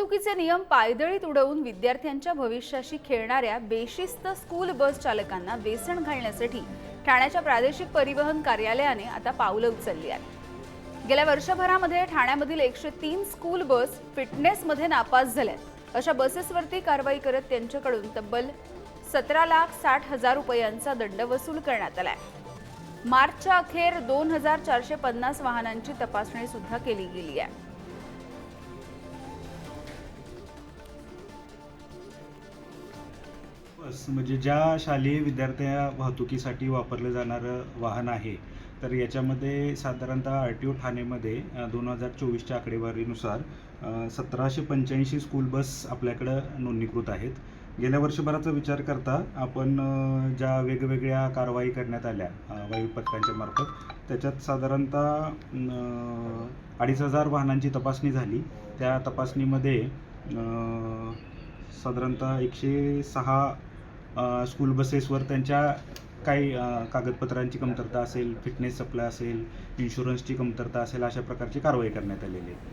वाहतुकीचे नियम पायदळीत उडवून विद्यार्थ्यांच्या भविष्याशी खेळणाऱ्या बेशिस्त स्कूल बस चालकांना वेसण घालण्यासाठी ठाण्याच्या प्रादेशिक परिवहन कार्यालयाने आता पावलं उचलली आहेत. गेल्या वर्षभरामध्ये ठाण्यामधील एकशे तीन स्कूल बस फिटनेसमध्ये नापास झाल्यात. अशा बसेसवरती कारवाई करत त्यांच्याकडून तब्बल सतरा लाख साठ हजार रुपयांचा दंड वसूल करण्यात आलाय. मार्चच्या अखेर दोन हजार चारशे पन्नास वाहनांची तपासणी सुद्धा केली गेली आहे. म्हणजे ज्या शालेय विद्यार्थ्या वाहतुकीसाठी वापरलं जाणारं वाहन आहे तर याच्यामध्ये साधारणतः आर टी ओ ठाणेमध्ये दोन हजार चोवीसच्या आकडेवारीनुसार सतराशे पंच्याऐंशी स्कूल बस आपल्याकडं नोंदणीकृत आहेत. गेल्या वर्षभराचा विचार करता आपण ज्या वेगवेगळ्या कारवाई करण्यात आल्या वायू पथकांच्या मार्फत त्याच्यात साधारणतः अडीच हजार वाहनांची तपासणी झाली. त्या तपासणीमध्ये साधारणतः एकशे सहा स्कूल बसेसवर त्यांच्या काही कागदपत्रांची कमतरता असेल फिटनेस सप्लाय असेल इन्शुरन्सची कमतरता असेल अशा प्रकारची कारवाई करण्यात आलेली आहे.